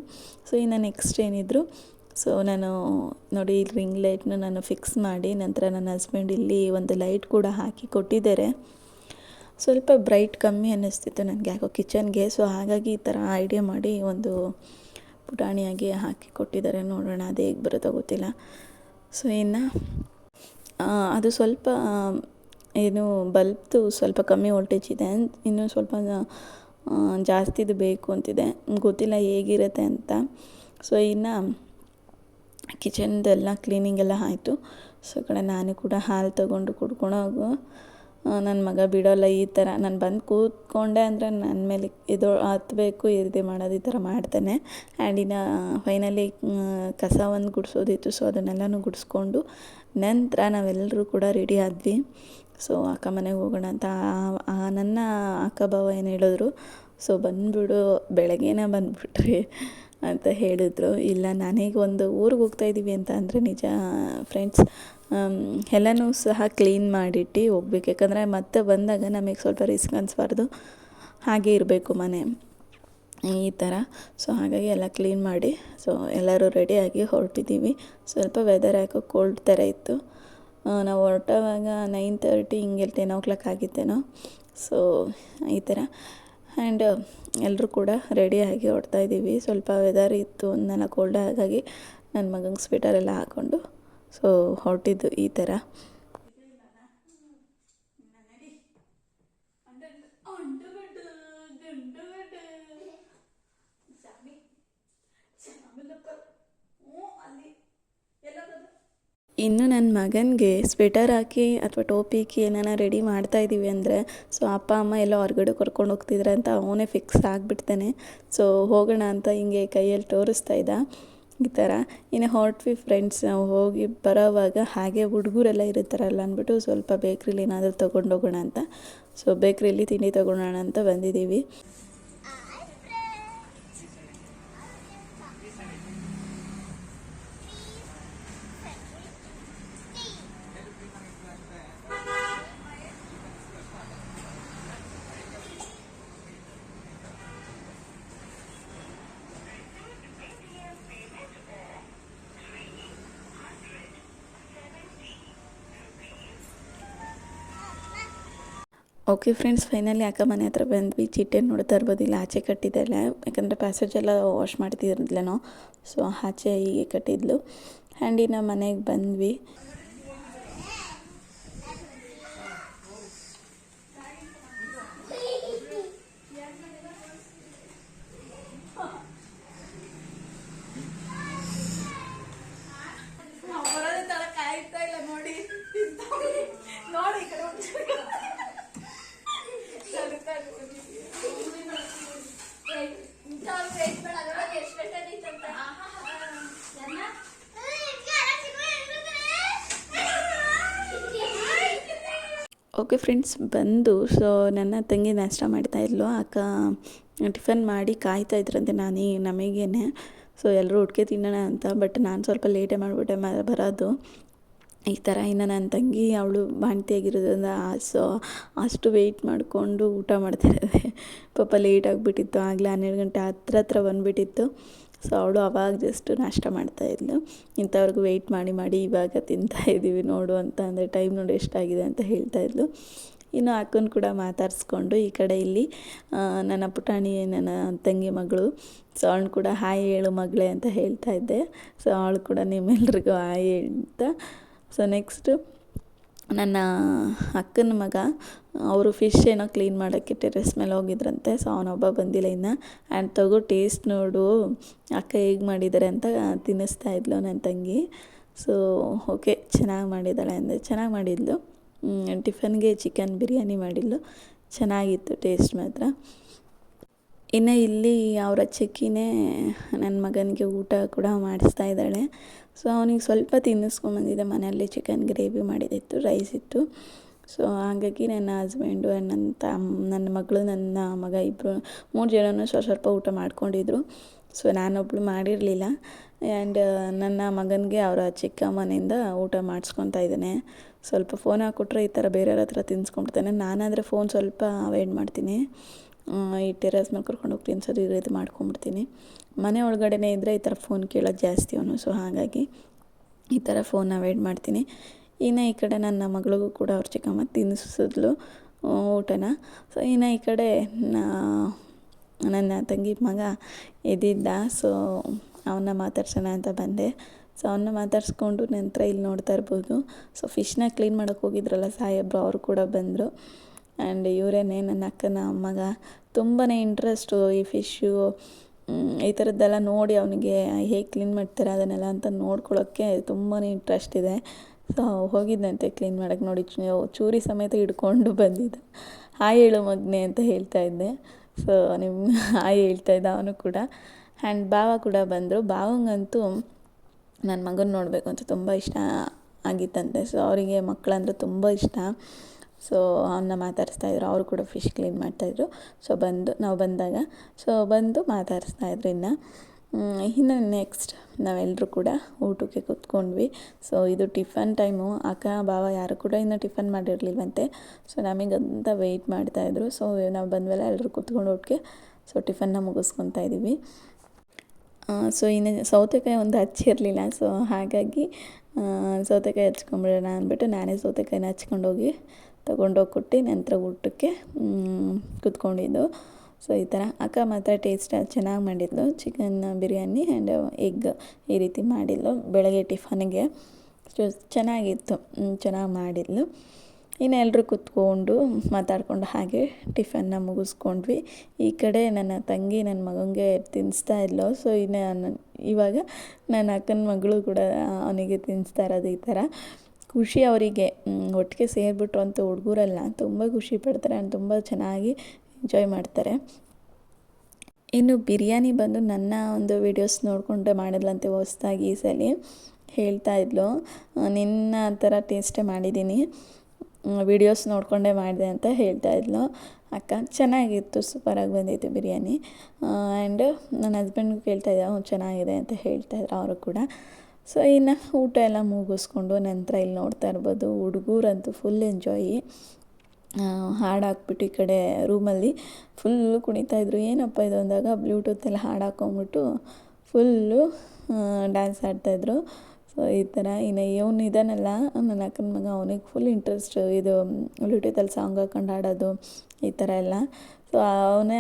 ಸೊ ಇನ್ನು ನೆಕ್ಸ್ಟ್ ಏನಿದ್ರು, ಸೊ ನಾನು ನೋಡಿ ರಿಂಗ್ ಲೈಟ್ನ ನಾನು ಫಿಕ್ಸ್ ಮಾಡಿ ನಂತರ ನನ್ನ ಹಸ್ಬೆಂಡ್ ಇಲ್ಲಿ ಒಂದು ಲೈಟ್ ಕೂಡ ಹಾಕಿ ಕೊಟ್ಟಿದ್ದಾರೆ. ಸ್ವಲ್ಪ ಬ್ರೈಟ್ ಕಮ್ಮಿ ಅನ್ನಿಸ್ತಿತ್ತು ನನಗೆ, ಯಾಕೋ ಕಿಚನ್ಗೆ ಸೊ ಹಾಗಾಗಿ ಈ ಥರ ಐಡಿಯಾ ಮಾಡಿ ಒಂದು ಪುಟಾಣಿಯಾಗಿ ಹಾಕಿ ಕೊಟ್ಟಿದ್ದಾರೆ. ನೋಡೋಣ, ಅದು ಹೇಗೆ ಬರುತ್ತೋ ಗೊತ್ತಿಲ್ಲ. ಸೊ ಇನ್ನು ಅದು ಸ್ವಲ್ಪ ಏನು ಬಲ್ಬ್ದು ಸ್ವಲ್ಪ ಕಮ್ಮಿ ವೋಲ್ಟೇಜ್ ಇದೆ ಇನ್ನೂ ಸ್ವಲ್ಪ ಜಾಸ್ತಿದು ಬೇಕು ಅಂತಿದೆ. ಗೊತ್ತಿಲ್ಲ ಹೇಗಿರುತ್ತೆ ಅಂತ. ಸೊ, ಇನ್ನು ಕಿಚನ್ದೆಲ್ಲ ಕ್ಲೀನಿಂಗ್ ಎಲ್ಲ ಆಯಿತು. ಸೊ, ಈ ಕಡೆ ನಾನು ಕೂಡ ಹಾಲು ತಗೊಂಡು ಕುಡ್ಕೊಳೋಗು ನನ್ನ ಮಗ ಬಿಡೋಲ್ಲ ಈ ಥರ. ನಾನು ಬಂದು ಕೂತ್ಕೊಂಡೆ ಅಂದರೆ ನನ್ನ ಮೇಲೆ ಇದು ಹತ್ತಬೇಕು ಇರದೇ ಮಾಡೋದು ಈ ಥರ ಮಾಡ್ತಾನೆ. ಆ್ಯಂಡ್ ಇನ್ನು ಫೈನಲಿ ಕಸ ಒಂದು ಗುಡಿಸೋದಿತ್ತು. ಸೊ, ಅದನ್ನೆಲ್ಲನೂ ಗುಡಿಸ್ಕೊಂಡು ನಂತರ ನಾವೆಲ್ಲರೂ ಕೂಡ ರೆಡಿ ಆದ್ವಿ. ಸೊ ಅಕ್ಕ ಮನೆಗೆ ಹೋಗೋಣ ಅಂತ ಆ- ನನ್ನ ಅಕ್ಕ ಭಾವ ಏನು ಹೇಳಿದ್ರು ಸೊ ಬಂದುಬಿಡು, ಬೆಳಗ್ಗೆನೇ ಬಂದುಬಿಟ್ರಿ ಅಂತ ಹೇಳಿದ್ರು. ಇಲ್ಲ ನಾನೀಗ ಒಂದು ಊರಿಗೆ ಹೋಗ್ತಾ ಇದ್ದೀವಿ ಅಂತ ಅಂದರೆ ನಿಜ ಫ್ರೆಂಡ್ಸ್ ಎಲ್ಲನೂ ಸಹ ಕ್ಲೀನ್ ಮಾಡಿಟ್ಟು ಹೋಗ್ಬೇಕು. ಯಾಕಂದರೆ ಮತ್ತೆ ಬಂದಾಗ ನಮಗೆ ಸ್ವಲ್ಪ ರಿಸ್ಕ್ ಅನಿಸ್ಬಾರ್ದು. ಹಾಗೆ ಇರಬೇಕು ಮನೆ. ಈ ಥರ. ಸೊ ಹಾಗಾಗಿ ಎಲ್ಲ ಕ್ಲೀನ್ ಮಾಡಿ ಸೊ ಎಲ್ಲರೂ ರೆಡಿಯಾಗಿ ಹೊರಟಿದ್ದೀವಿ. ಸ್ವಲ್ಪ ವೆದರ್ ಯಾಕೋ ಕೋಲ್ಡ್ ಥರ ಇತ್ತು. ನಾವು ಹೊರಟವಾಗ ನೈನ್ ತರ್ಟಿ ಹಿಂಗೆ ಟೆನ್ ಓ ಕ್ಲಾಕ್ ಆಗಿತ್ತೇನೋ. ಸೊ ಈ ಥರ. ಆ್ಯಂಡ್ ಎಲ್ಲರೂ ಕೂಡ ರೆಡಿಯಾಗಿ ಇದ್ದೀವಿ. ಸ್ವಲ್ಪ ವೆದರ್ ಇತ್ತು ಒಂದೆಲ್ಲ ಕೋಲ್ಡ್ ಹಾಗಾಗಿ ನನ್ನ ಮಗಂಗೆ ಸ್ವೆಟರ್ ಎಲ್ಲ ಹಾಕ್ಕೊಂಡು ಸೊ ಹೊರಟಿದ್ದು ಈ ಥರ. ಇನ್ನು ನನ್ನ ಮಗನಿಗೆ ಸ್ವೆಟರ್ ಹಾಕಿ ಅಥವಾ ಟೋಪಿ ಹಾಕಿ ಏನಾನ ರೆಡಿ ಮಾಡ್ತಾ ಇದ್ದೀವಿ ಅಂದರೆ, ಸೊ ಅಪ್ಪ, ಅಮ್ಮ ಎಲ್ಲ ಹೊರಗಡೆ ಕರ್ಕೊಂಡು ಹೋಗ್ತಿದ್ರೆ ಅಂತ ಅವನೇ ಫಿಕ್ಸ್ ಆಗಿಬಿಡ್ತಾನೆ. ಸೊ ಹೋಗೋಣ ಅಂತ ಹಿಂಗೆ ಕೈಯಲ್ಲಿ ತೋರಿಸ್ತಾ ಇದ್ದ. ಈ ಥರ ಇನ್ನು ಹೊರಟ್ವಿ ಫ್ರೆಂಡ್ಸ್ ನಾವು ಹೋಗಿ ಬರೋವಾಗ ಹಾಗೆ ಹುಡುಗರೆಲ್ಲ ಇರ್ತಾರಲ್ಲ ಅಂದ್ಬಿಟ್ಟು ಸ್ವಲ್ಪ ಬೇಕ್ರಿಲಿ ಏನಾದರೂ ತೊಗೊಂಡೋಗೋಣ ಅಂತ. ಸೊ ಬೇಕ್ರಿಲಿ ತಿಂಡಿ ತೊಗೊಳೋಣ ಅಂತ ಬಂದಿದ್ದೀವಿ. ಓಕೆ ಫ್ರೆಂಡ್ಸ್ ಫೈನಲಿ ಅಕ್ಕ ಮನೆ ಹತ್ರ ಬಂದ್ವಿ. ಚಿಟ್ಟೆ ನೋಡ್ತಾ ಇರ್ಬೋದು. ಇಲ್ಲಿ ಆಚೆ ಕಟ್ಟಿದ್ದಲ್ಲ ಯಾಕಂದರೆ ಪ್ಯಾಸೇಜ್ ಎಲ್ಲ ವಾಶ್ ಮಾಡ್ತಿದ್ದಿದ್ಲೇನೋ ಸೊ ಆಚೆ ಹೀಗೆ ಕಟ್ಟಿದ್ಲು. ಆ್ಯಂಡ್ ಇನ್ನು ಮನೆಗೆ ಬಂದ್ವಿ. ಓಕೆ ಫ್ರೆಂಡ್ಸ್, ಬಂದು ಸೊ ನನ್ನ ತಂಗಿ ನಾಷ್ಟ ಮಾಡ್ತಾಯಿದ್ಲು ಅಕ್ಕ ಟಿಫನ್ ಮಾಡಿ ಕಾಯ್ತಾ ಇದ್ರಂತೆ ನಾನೇ, ನಮಗೇನೆ. ಸೊ ಎಲ್ಲರೂ ಉಟ್ಕೆ ತಿನ್ನೋಣ ಅಂತ, ಬಟ್ ನಾನು ಸ್ವಲ್ಪ ಲೇಟೇ ಮಾಡಿಬಿಟ್ಟೆ, ಮ, ಬರೋದು. ಈ ಥರ ಇನ್ನು ನನ್ನ ತಂಗಿ, ಅವಳು ಬಾಣ್ತಿಯಾಗಿರೋದ್ರಿಂದ ಸೊ ಅಷ್ಟು ವೆಯ್ಟ್ ಮಾಡಿಕೊಂಡು ಊಟ ಮಾಡ್ತಿರೋದೆ. ಪಾಪ ಲೇಟ್ ಆಗಿಬಿಟ್ಟಿತ್ತು, ಆಗಲೇ ಹನ್ನೆರಡು ಗಂಟೆ ಹತ್ರ ಹತ್ರ ಬಂದುಬಿಟ್ಟಿತ್ತು. ಸೊ ಅವಳು ಅವಾಗ ಜಸ್ಟ್ ನಾಷ್ಟ ಮಾಡ್ತಾಯಿದ್ಲು ಇಂಥವ್ರಿಗೂ ವೆಯ್ಟ್ ಮಾಡಿ ಮಾಡಿ ಇವಾಗ ತಿಂತಾ ಇದ್ದೀವಿ ನೋಡು ಅಂತ ಅಂದರೆ ಟೈಮ್ ನೋಡಿ ಎಷ್ಟಾಗಿದೆ ಅಂತ ಹೇಳ್ತಾ ಇದ್ಲು. ಇನ್ನು ಅಕ್ಕನ ಕೂಡ ಮಾತಾಡಿಸ್ಕೊಂಡು ಈ ಕಡೆ ಇಲ್ಲಿ ನನ್ನ ಪುಟಾಣಿ, ನನ್ನ ತಂಗಿ ಮಗಳು. ಸೊ ಅವಳು ಕೂಡ ಹಾಯ್ ಹೇಳು ಮಗಳೇ ಅಂತ ಹೇಳ್ತಾ ಇದ್ದೆ. ಸೊ ಅವಳು ಕೂಡ ನಿಮ್ಮೆಲ್ರಿಗೂ ಹಾಯ್ ಹೇಳ್ತಾ ಸೊ ನೆಕ್ಸ್ಟು ನನ್ನ ಅಕ್ಕನ ಮಗ, ಅವರು ಫಿಶ್ ಏನೋ ಕ್ಲೀನ್ ಮಾಡೋಕ್ಕೆ ಟೆರೆಸ್ ಮೇಲೆ ಹೋಗಿದ್ರಂತೆ ಸೊ ಅವನೊಬ್ಬ ಬಂದಿಲ್ಲ ಇನ್ನು. ಆ್ಯಂಡ್ ತಗೋ ಟೇಸ್ಟ್ ನೋಡು, ಅಕ್ಕ ಹೇಗೆ ಮಾಡಿದ್ದಾರೆ ಅಂತ ತಿನ್ನಿಸ್ತಾ ಇದ್ಲು ನನ್ನ ತಂಗಿ. ಸೊ ಓಕೆ ಚೆನ್ನಾಗಿ ಮಾಡಿದ್ದಾಳೆ ಅಂದರೆ ಚೆನ್ನಾಗಿ ಮಾಡಿದ್ಲು. ಟಿಫನ್ಗೆ ಚಿಕನ್ ಬಿರಿಯಾನಿ ಮಾಡಿದ್ಲು. ಚೆನ್ನಾಗಿತ್ತು ಟೇಸ್ಟ್ ಮಾತ್ರ. ಇನ್ನು ಇಲ್ಲಿ ಅವರ ಚಿಕ್ಕಿನೇ ನನ್ನ ಮಗನಿಗೆ ಊಟ ಕೂಡ ಮಾಡಿಸ್ತಾ ಇದ್ದಾಳೆ. ಸೊ ಅವನಿಗೆ ಸ್ವಲ್ಪ ತಿನ್ನಿಸ್ಕೊಂಬಂದಿದ್ದೆ ಮನೆಯಲ್ಲಿ ಚಿಕನ್ ಗ್ರೇವಿ ಮಾಡಿದಿತ್ತು ರೈಸ್ ಇತ್ತು. ಸೊ ಹಾಗಾಗಿ ನನ್ನ ಹಸ್ಬೆಂಡು ನನ್ನ ತಮ್ಮ ನನ್ನ ಮಗಳು, ನನ್ನ ಮಗ ಇಬ್ಬರು ಮೂರು ಜನನೂ ಸ್ವಲ್ಪ ಸ್ವಲ್ಪ ಊಟ ಮಾಡ್ಕೊಂಡಿದ್ರು. ಸೊ ನಾನೊಬ್ಬಳು ಮಾಡಿರಲಿಲ್ಲ. ಆ್ಯಂಡ್ ನನ್ನ ಮಗನಿಗೆ ಅವರ ಚಿಕ್ಕಮ್ಮನಿಂದ ಊಟ ಮಾಡಿಸ್ಕೊತಾ ಇದ್ದಾನೆ. ಸ್ವಲ್ಪ ಫೋನ್ ಹಾಕ್ಕೊಟ್ರೆ ಈ ಥರ ಬೇರೆಯವ್ರ ಹತ್ರ ತಿನ್ಸ್ಕೊಂಬಿಡ್ತಾನೆ ನಾನಾದರೆ ಫೋನ್ ಸ್ವಲ್ಪ ಅವಾಯ್ಡ್ ಮಾಡ್ತೀನಿ. ಈ ಟೆರಸ್ ಮೇಲೆ ಕರ್ಕೊಂಡು ಹೋಗಿ ತಿನ್ಸೋದು ಈ ರೀತಿ ಮಾಡ್ಕೊಂಬಿಡ್ತೀನಿ. ಮನೆ ಒಳಗಡೆನೇ ಇದ್ದರೆ ಈ ಥರ ಫೋನ್ ಕೇಳೋದು ಜಾಸ್ತಿ ಅವನು ಸೊ ಹಾಗಾಗಿ ಈ ಥರ ಫೋನ್ ಅವಾಯ್ಡ್ ಮಾಡ್ತೀನಿ. ಇನ್ನು ಈ ಕಡೆ ನನ್ನ ಮಗಳಿಗೂ ಕೂಡ ಅವ್ರ ಚಿಕ್ಕಮ್ಮ ತಿನ್ನಿಸಿದ್ಲು ಊಟನ. ಸೊ ಇನ್ನು ಈ ಕಡೆ ನನ್ನ ತಂಗಿ ಮಗ ಇದ್ದಿದ್ದ ಸೊ ಅವನ್ನ ಮಾತಾಡ್ಸೋಣ ಅಂತ ಬಂದೆ. ಸೊ ಅವನ್ನ ಮಾತಾಡಿಸ್ಕೊಂಡು ನಂತರ ಇಲ್ಲಿ ನೋಡ್ತಾ ಇರ್ಬೋದು. ಸೊ ಫಿಶ್ನ ಕ್ಲೀನ್ ಮಾಡೋಕ್ಕೆ ಹೋಗಿದ್ರಲ್ಲ ಸಾಯಬ್ರು ಅವರು ಕೂಡ ಬಂದರು. ಆ್ಯಂಡ್ ಇವರೇನೆ ನನ್ನ ಅಕ್ಕನ ಮಗ. ತುಂಬಾ ಇಂಟ್ರೆಸ್ಟು ಈ ಫಿಶ್ಶು ಈ ಥರದ್ದೆಲ್ಲ ನೋಡಿ ಅವನಿಗೆ ಹೇಗೆ ಕ್ಲೀನ್ ಮಾಡ್ತಾರೆ ಅದನ್ನೆಲ್ಲ ಅಂತ ನೋಡ್ಕೊಳ್ಳೋಕ್ಕೆ ತುಂಬಾ ಇಂಟ್ರೆಸ್ಟ್ ಇದೆ. ಸೊ ಹೋಗಿದ್ದಂತೆ ಕ್ಲೀನ್ ಮಾಡೋಕ್ಕೆ ನೋಡಿ ಚೂರಿ ಸಮೇತ ಹಿಡ್ಕೊಂಡು ಬಂದಿದ್ದ. ಹಾಯ್ ಹೇಳು ಮಗ್ನೆ ಅಂತ ಹೇಳ್ತಾ ಇದ್ದೆ. ಸೊ ನಿಮ್ಮ ಹಾಯ್ ಹೇಳ್ತಾ ಇದ್ದ ಅವನು ಕೂಡ. ಆ್ಯಂಡ್ ಭಾವ ಕೂಡ ಬಂದರು. ಭಾವಂಗಂತೂ ನನ್ನ ಮಗನ ನೋಡಬೇಕು ಅಂತ ತುಂಬ ಇಷ್ಟ ಆಗಿತ್ತಂತೆ. ಸೊ ಅವರಿಗೆ ಮಕ್ಕಳಂದ್ರೆ ತುಂಬ ಇಷ್ಟ. ಸೊ ಅವನ್ನ ಮಾತಾಡಿಸ್ತಾಯಿದ್ರು ಅವರು ಕೂಡ ಫಿಶ್ ಕ್ಲೀನ್ ಮಾಡ್ತಾಯಿದ್ರು ಸೊ ಬಂದು, ನಾವು ಬಂದಾಗ ಸೊ ಬಂದು ಮಾತಾಡಿಸ್ತಾಯಿದ್ರು ಇನ್ನು. ಇನ್ನು ನೆಕ್ಸ್ಟ್ ನಾವೆಲ್ಲರೂ ಕೂಡ ಊಟಕ್ಕೆ ಕೂತ್ಕೊಂಡ್ವಿ. ಸೊ ಇದು ಟಿಫನ್ ಟೈಮು ಅಕ್ಕ ಬಾವ ಯಾರು ಕೂಡ ಇನ್ನೂ ಟಿಫನ್ ಮಾಡಿರಲಿಲ್ವಂತೆ. ಸೊ ನಮಗಂತ ವೆಯ್ಟ್ ಮಾಡ್ತಾಯಿದ್ರು ಸೊ ನಾವು ಬಂದಮೇಲೆ ಎಲ್ಲರೂ ಕೂತ್ಕೊಂಡು ಊಟಕ್ಕೆ ಸೊ ಟಿಫನ್ನ ಮುಗಿಸ್ಕೊತಾ ಇದ್ದೀವಿ ಸೊ ಇನ್ನು ಸೌತೆಕಾಯಿ ಒಂದು ಹಚ್ಚಿರಲಿಲ್ಲ. ಸೊ ಹಾಗಾಗಿ ಸೌತೆಕಾಯಿ ಹಚ್ಕೊಂಬಿಡೋಣ ಅಂದ್ಬಿಟ್ಟು ನಾನೇ ಸೌತೆಕಾಯಿನ ಹಚ್ಕೊಂಡೋಗಿ ತೊಗೊಂಡೋಗಿ ಕೊಟ್ಟು ನಂತರ ಊಟಕ್ಕೆ ಕುತ್ಕೊಂಡಿದ್ದು. ಸೊ ಈ ಥರ ಅಕ್ಕ ಮಾತ್ರ ಟೇಸ್ಟ್ ಚೆನ್ನಾಗಿ ಮಾಡಿದ್ಲು. ಚಿಕನ್ ಬಿರಿಯಾನಿ ಆ್ಯಂಡ್ ಎಗ್ ಈ ರೀತಿ ಮಾಡಿದ್ಲು ಬೆಳಗ್ಗೆ ಟಿಫನ್ಗೆ ಸೊ ಚೆನ್ನಾಗಿತ್ತು. ಚೆನ್ನಾಗಿ ಮಾಡಿದ್ಲು. ಇನ್ನು ಎಲ್ಲರೂ ಕೂತ್ಕೊಂಡು ಮಾತಾಡ್ಕೊಂಡು ಹಾಗೆ ಟಿಫನ್ನ ಮುಗಿಸ್ಕೊಂಡ್ವಿ. ಈ ಕಡೆ ನನ್ನ ತಂಗಿ ನನ್ನ ಮಗನಿಗೆ ತಿನ್ನಿಸ್ತಾ ಇದ್ಲು. ಸೊ ಇನ್ನು ಇವಾಗ ನನ್ನ ಅಕ್ಕನ ಮಗಳು ಕೂಡ ಅವನಿಗೆ ತಿನ್ನಿಸ್ತಾ ಇರೋದು ಈ ಥರ ಖುಷಿ ಅವರಿಗೆ. ಒಟ್ಟಿಗೆ ಸೇರಿಬಿಟ್ರು ಅಂತ ಹುಡುಗರೆಲ್ಲ, ತುಂಬ ಖುಷಿ ಪಡ್ತಾರೆ ಆ್ಯಂಡ್ ತುಂಬ ಚೆನ್ನಾಗಿ ಎಂಜಾಯ್ ಮಾಡ್ತಾರೆ. ಇನ್ನು ಬಿರಿಯಾನಿ ಬಂದು ನನ್ನ ಒಂದು ವೀಡಿಯೋಸ್ ನೋಡಿಕೊಂಡೆ ಮಾಡಿದ್ಲಂತೆ ಹೊಸ್ದಾಗಿ ಈ ಸಲ. ಹೇಳ್ತಾ ಇದ್ಲು ನಿನ್ನ ಥರ ಟೇಸ್ಟೇ ಮಾಡಿದ್ದೀನಿ. ವೀಡಿಯೋಸ್ ನೋಡಿಕೊಂಡೇ ಮಾಡಿದೆ ಅಂತ ಹೇಳ್ತಾ ಇದ್ಲು. ಅಕ್ಕ, ಚೆನ್ನಾಗಿತ್ತು ಸೂಪರಾಗಿ ಬಂದಿತ್ತು ಬಿರಿಯಾನಿ. ಆ್ಯಂಡ್ ನನ್ನ ಹಸ್ಬೆಂಡ್ಗೂ ಕೇಳ್ತಾ ಇದ್ದೆ ಚೆನ್ನಾಗಿದೆ ಅಂತ ಹೇಳ್ತಾಯಿದ್ರು ಅವರು ಕೂಡ. ಸೊ ಇನ್ನು ಊಟ ಎಲ್ಲ ಮುಗಿಸ್ಕೊಂಡು ನಂತರ ಇಲ್ಲಿ ನೋಡ್ತಾ ಇರ್ಬೋದು. ಹುಡುಗರಂತೂ ಫುಲ್ ಎಂಜಾಯಿ ಹಾಡು ಹಾಕ್ಬಿಟ್ಟು ಈ ಕಡೆ ರೂಮಲ್ಲಿ ಫುಲ್ಲು ಕುಣಿತಾಯಿದ್ರು ಏನಪ್ಪ ಇದು ಅಂದಾಗ ಬ್ಲೂಟೂತೆಲ್ಲ ಹಾಡು ಹಾಕ್ಕೊಂಬಿಟ್ಟು ಫುಲ್ಲು ಡ್ಯಾನ್ಸ್ ಆಡ್ತಾಯಿದ್ರು ಸೊ ಈ ಥರ ಇನ್ನು ಇವನು ಇದಾನಲ್ಲ, ನನ್ನ ಅಕ್ಕನ ಮಗ, ಅವನಿಗೆ ಫುಲ್ ಇಂಟ್ರೆಸ್ಟ್ ಇದು ಬ್ಲೂಟೂತಲ್ಲಿ ಸಾಂಗ್ ಹಾಕೊಂಡು ಹಾಡೋದು, ಈ ಥರ ಎಲ್ಲ. ಸೊ ಅವನೇ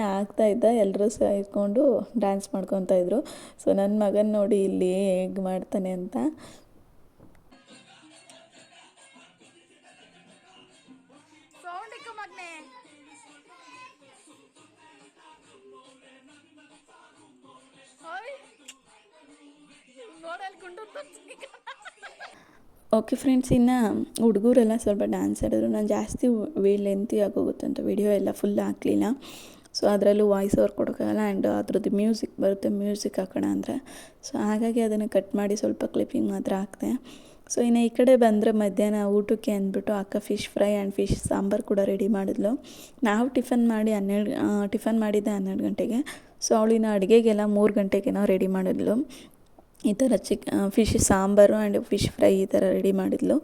ಇದ್ದ ಎಲ್ಲರೂ ಸೇರಿಕೊಂಡು ಡ್ಯಾನ್ಸ್ ಮಾಡ್ಕೊತಾ ಇದ್ರು. ಸೊ ನನ್ನ ಮಗನ ನೋಡಿ ಇಲ್ಲಿ ಹೇಗೆ ಮಾಡ್ತಾನೆ ಅಂತ. ಓಕೆ ಫ್ರೆಂಡ್ಸ್ ಇನ್ನು ಹುಡುಗರೆಲ್ಲ ಸ್ವಲ್ಪ ಡ್ಯಾನ್ಸ್ ಆಡಿದ್ರು. ನಾನು ಜಾಸ್ತಿ ಲೆಂತಿ ಆಗೋಗುತ್ತೆ ಅಂತ ವಿಡಿಯೋ ಎಲ್ಲ ಫುಲ್ ಹಾಕಲಿಲ್ಲ. ಸೊ ಅದರಲ್ಲೂ ವಾಯ್ಸ್ ಓವರ್ ಕೊಡೋಕ್ಕಾಗಲ್ಲ ಆ್ಯಂಡ್ ಅದ್ರದ್ದು ಮ್ಯೂಸಿಕ್ ಬರುತ್ತೆ ಮ್ಯೂಸಿಕ್ ಹಾಕೋಣ ಅಂದರೆ ಸೊ ಹಾಗಾಗಿ ಅದನ್ನು ಕಟ್ ಮಾಡಿ ಸ್ವಲ್ಪ ಕ್ಲಿಪ್ಪಿಂಗ್ ಮಾತ್ರ ಹಾಕಿದೆ. ಸೊ ಇನ್ನು ಈ ಕಡೆ ಬಂದರೆ ಮಧ್ಯಾಹ್ನ ಊಟಕ್ಕೆ ಅಂದ್ಬಿಟ್ಟು ಅಕ್ಕ fish fry and fish sambar ಕೂಡ ರೆಡಿ ಮಾಡಿದ್ಲು. ನಾವು ಟಿಫನ್ ಮಾಡಿ ಹನ್ನೆರಡು ಟಿಫನ್ ಮಾಡಿದ್ದೆ ಹನ್ನೆರಡು ಗಂಟೆಗೆ. ಸೊ ಅವಳಿನ ಅಡುಗೆಗೆಲ್ಲ ಮೂರು ಗಂಟೆಗೇನೋ ರೆಡಿ ಮಾಡಿದ್ಲು. ಈ ಥರ ಚಿಕ್ fish sambar and fish fry ಈ ಥರ ರೆಡಿ ಮಾಡಿದ್ಲು.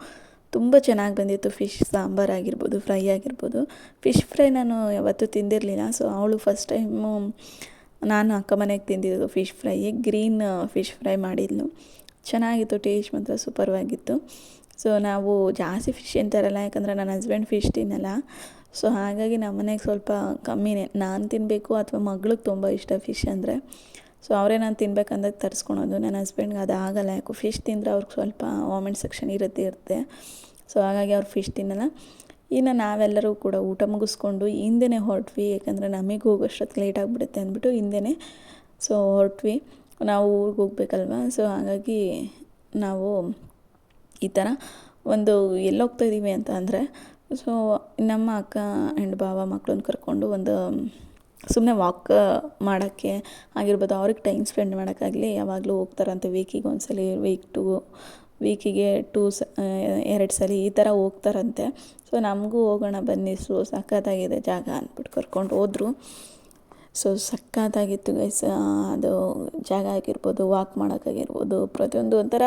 ತುಂಬ ಚೆನ್ನಾಗಿ ಬಂದಿತ್ತು ಫಿಶ್ ಸಾಂಬಾರು ಆಗಿರ್ಬೋದು ಫ್ರೈ ಆಗಿರ್ಬೋದು. ಫಿಶ್ ಫ್ರೈ ನಾನು ಯಾವತ್ತೂ ತಿಂದಿರಲಿಲ್ಲ. ಸೊ ಅವಳು ಫಸ್ಟ್ ಟೈಮು ನಾನು ಅಕ್ಕ ಮನೆಗೆ ತಿಂದಿದ್ದು fish fry green fish fry ಮಾಡಿದ್ಲು. ಚೆನ್ನಾಗಿತ್ತು ಟೇಸ್ಟ್ ಮಾತ್ರ ಸೂಪರ್ವಾಗಿತ್ತು ಸೊ ನಾವು ಜಾಸ್ತಿ ಫಿಶ್ ಏನು ತರಲ್ಲ, ಯಾಕಂದರೆ ನನ್ನ ಹಸ್ಬೆಂಡ್ ಫಿಶ್ ತಿನ್ನಲ್ಲ. ಸೊ ಹಾಗಾಗಿ ನಮ್ಮ ಮನೆಗೆ ಸ್ವಲ್ಪ ಕಮ್ಮಿನೇ. ನಾನು ತಿನ್ನಬೇಕು ಅಥವಾ ಮಗಳಿಗೆ ತುಂಬ ಇಷ್ಟ ಫಿಶ್ ಅಂದರೆ ಸೊ ಅವರೇ ನಾನು ತಿನ್ಬೇಕಂದಾಗ ತರಿಸ್ಕೊಳೋದು. ನನ್ನ ಹಸ್ಬೆಂಡ್ಗೆ ಅದು ಆಗಲ್ಲ. ಯಾಕೋ ಫಿಶ್ ತಿಂದರೆ ಅವ್ರಿಗೆ ಸ್ವಲ್ಪ ವಾಮಿಟ್ ಸೆಕ್ಷನ್ ಇರುತ್ತೆ ಇರುತ್ತೆ. ಸೊ ಹಾಗಾಗಿ ಅವ್ರು ಫಿಶ್ ತಿನ್ನಲ್ಲ. ಇನ್ನು ನಾವೆಲ್ಲರೂ ಕೂಡ ಊಟ ಮುಗಿಸ್ಕೊಂಡು ಹಿಂದೆನೇ ಹೊರಟ್ವಿ. ಯಾಕಂದರೆ ನಮಗೆ ಹೋಗೋಷ್ಟೊತ್ತಿಗೆ ಲೇಟ್ ಆಗಿಬಿಡುತ್ತೆ ಅಂದ್ಬಿಟ್ಟು ಹಿಂದೆನೇ ಸೊ ಹೊರಟ್ವಿ. ನಾವು ಊರಿಗೆ ಹೋಗ್ಬೇಕಲ್ವ? ಸೊ ಹಾಗಾಗಿ ನಾವು ಈ ಥರ ಒಂದು ಎಲ್ಲಿ ಹೋಗ್ತಾ ಇದ್ದೀವಿ ಅಂತ ಅಂದರೆ ಸೊ ನಮ್ಮ ಅಕ್ಕ ಆ್ಯಂಡ್ ಬಾವ ಮಕ್ಕಳನ್ನ ಕರ್ಕೊಂಡು ಒಂದು ಸುಮ್ಮನೆ ವಾಕ್ ಮಾಡೋಕ್ಕೆ ಆಗಿರ್ಬೋದು, ಅವ್ರಿಗೆ ಟೈಮ್ ಸ್ಪೆಂಡ್ ಮಾಡೋಕ್ಕಾಗಲಿ ಯಾವಾಗಲೂ ಹೋಗ್ತಾರಂತೆ ವೀಕಿಗೆ ಒಂದು ಸಲ ವೀಕ್ ಟು ವೀಕಿಗೆ ಟೂ ಸ ಎರಡು ಸಲ ಈ ಥರ ಹೋಗ್ತಾರಂತೆ. ಸೊ ನಮಗೂ ಹೋಗೋಣ ಬನ್ನಿ. ಸೊ ಸಖತ್ತಾಗಿದೆ ಜಾಗ ಅಂದ್ಬಿಟ್ಟು ಕರ್ಕೊಂಡು ಹೋದ್ರು. ಸೊ ಸಖತ್ತಾಗಿತ್ತು ಗೈಸ್ ಅದು ಜಾಗ ಆಗಿರ್ಬೋದು ವಾಕ್ ಮಾಡೋಕ್ಕಾಗಿರ್ಬೋದು. ಪ್ರತಿಯೊಂದು ಒಂಥರ,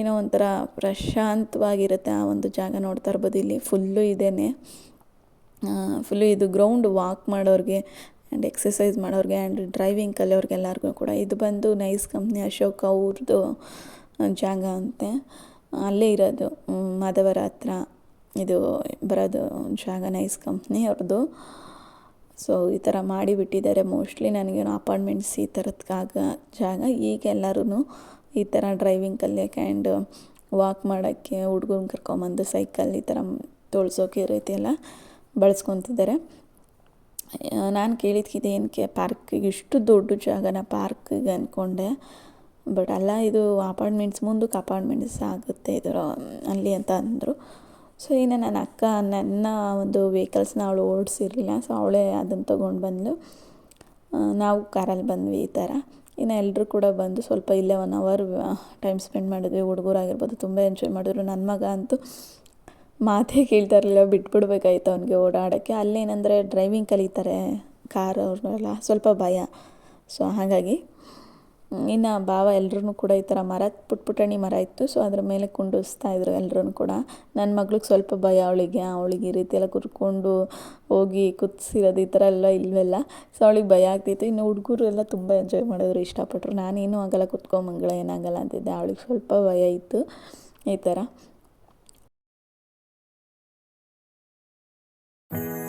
ಏನೋ ಒಂಥರ ಪ್ರಶಾಂತವಾಗಿರುತ್ತೆ ಆ ಒಂದು ಜಾಗ ನೋಡ್ತಾ ಇರ್ಬೋದು. ಇಲ್ಲಿ ಫುಲ್ಲು ಇದೇನೆ. ಫುಲ್ಲು ಇದು ಗ್ರೌಂಡ್ ವಾಕ್ ಮಾಡೋರಿಗೆ ಆ್ಯಂಡ್ ಎಕ್ಸಸೈಸ್ ಮಾಡೋರಿಗೆ ಆ್ಯಂಡ್ ಡ್ರೈವಿಂಗ್ ಕಲಿಯೋರಿಗೆಲ್ಲರಿಗೂ ಕೂಡ. ಇದು ಬಂದು ನೈಸ್ ಕಂಪ್ನಿ ಅಶೋಕ ಅವ್ರದ್ದು ಜಾಗ ಅಂತೆ. ಅಲ್ಲೇ ಇರೋದು ಮಾಧವರ ಹತ್ರ. ಇದು ಬರೋದು ಜಾಗ ನೈಸ್ ಕಂಪ್ನಿ ಅವ್ರದ್ದು ಸೊ ಈ ಥರ ಮಾಡಿಬಿಟ್ಟಿದ್ದಾರೆ ಮೋಸ್ಟ್ಲಿ ನನಗೇನು ಅಪಾರ್ಟ್ಮೆಂಟ್ಸ್ ಈ ಥರದ್ಕಾಗ ಜಾಗ. ಈಗ ಎಲ್ಲರೂ ಈ ಥರ ಡ್ರೈವಿಂಗ್ ಕಲಿಯೋಕೆ ಆ್ಯಂಡ್ ವಾಕ್ ಮಾಡೋಕ್ಕೆ ಹುಡ್ಗರನ್ನ ಕರ್ಕೊಂಬಂದು ಸೈಕಲ್ ಈ ಥರ ತೋಳ್ಸೋಕೆ ರೀತಿ ಎಲ್ಲ ಬಳಸ್ಕೊತಿದ್ದಾರೆ. ನಾನು ಕೇಳಿದ್ಕಿದೆ ಏನಕ್ಕೆ ಪಾರ್ಕಿಗೆ ಇಷ್ಟು ದೊಡ್ಡ ಜಾಗನ ಪಾರ್ಕಿಗೆ ಅಂದ್ಕೊಂಡೆ ಬಟ್ ಅಲ್ಲ, ಇದು ಅಪಾರ್ಟ್ಮೆಂಟ್ಸ್ ಮುಂದಕ್ಕೆ ಅಪಾರ್ಟ್ಮೆಂಟ್ಸ್ ಆಗುತ್ತೆ ಇದರ, ಅಲ್ಲಿ ಅಂತ ಅಂದರು. ಸೊ, ಇನ್ನು ನನ್ನ ಅಕ್ಕ ನನ್ನ ಒಂದು ವೆಹಿಕಲ್ಸ್ನ ಅವಳು ಓಡಿಸಿರಲಿಲ್ಲ. ಸೊ, ಅವಳೇ ಅದನ್ನು ತೊಗೊಂಡು ಬಂದಳು ನಾವು ಕಾರಲ್ಲಿ ಬಂದ್ವಿ ಈ ಥರ. ಇನ್ನು ಎಲ್ಲರೂ ಕೂಡ ಬಂದು ಸ್ವಲ್ಪ ಇಲ್ಲೇ ಒನ್ ಅವರ್ ಟೈಮ್ ಸ್ಪೆಂಡ್ ಮಾಡಿದ್ವಿ. ಹುಡುಗರು ಆಗಿರ್ಬೋದು ತುಂಬ ಎಂಜಾಯ್ ಮಾಡಿದ್ರು. ನನ್ನ ಮಗ ಅಂತೂ ಮಾತೇ ಕೇಳ್ತಾ ಇರಲಿಲ್ಲ ಬಿಟ್ಬಿಡ್ಬೇಕಾಯ್ತು ಅವನಿಗೆ ಓಡಾಡೋಕ್ಕೆ. ಅಲ್ಲೇನಂದರೆ ಡ್ರೈವಿಂಗ್ ಕಲಿತಾರೆ ಕಾರ್ ಅವ್ರನ್ನೆಲ್ಲ, ಸ್ವಲ್ಪ ಭಯ. ಸೊ ಹಾಗಾಗಿ, ಇನ್ನು ಭಾವ ಎಲ್ಲರೂ ಕೂಡ ಈ ಥರ ಮರ ಪುಟ್ ಪುಟಾಣಿ ಮರ ಇತ್ತು. ಸೊ ಅದ್ರ ಮೇಲೆ ಕುಂಡಿಸ್ತಾ ಇದ್ರು ಎಲ್ಲರೂ ಕೂಡ. ನನ್ನ ಮಗ್ಳಿಗೆ ಸ್ವಲ್ಪ ಭಯ ಅವಳಿಗೆ ಅವಳಿಗೆ ಈ ರೀತಿ ಎಲ್ಲ ಕುತ್ಕೊಂಡು ಹೋಗಿ ಕುದಿಸಿರೋದು ಈ ಥರ ಎಲ್ಲ ಇಲ್ವೆಲ್ಲ. ಸೊ ಅವಳಿಗೆ ಭಯ ಆಗ್ತಿತ್ತು. ಇನ್ನು ಹುಡುಗರು ಎಲ್ಲ ತುಂಬ ಎಂಜಾಯ್ ಮಾಡಿದ್ರು ಇಷ್ಟಪಟ್ಟರು ನಾನೇನು ಆಗಲ್ಲ ಕುತ್ಕೊಂಬಂಗಳ ಏನಾಗಲ್ಲ ಅಂತಿದ್ದೆ. ಅವಳಿಗೆ ಸ್ವಲ್ಪ ಭಯ ಇತ್ತು ಈ ಥರ. ಬಾಯ್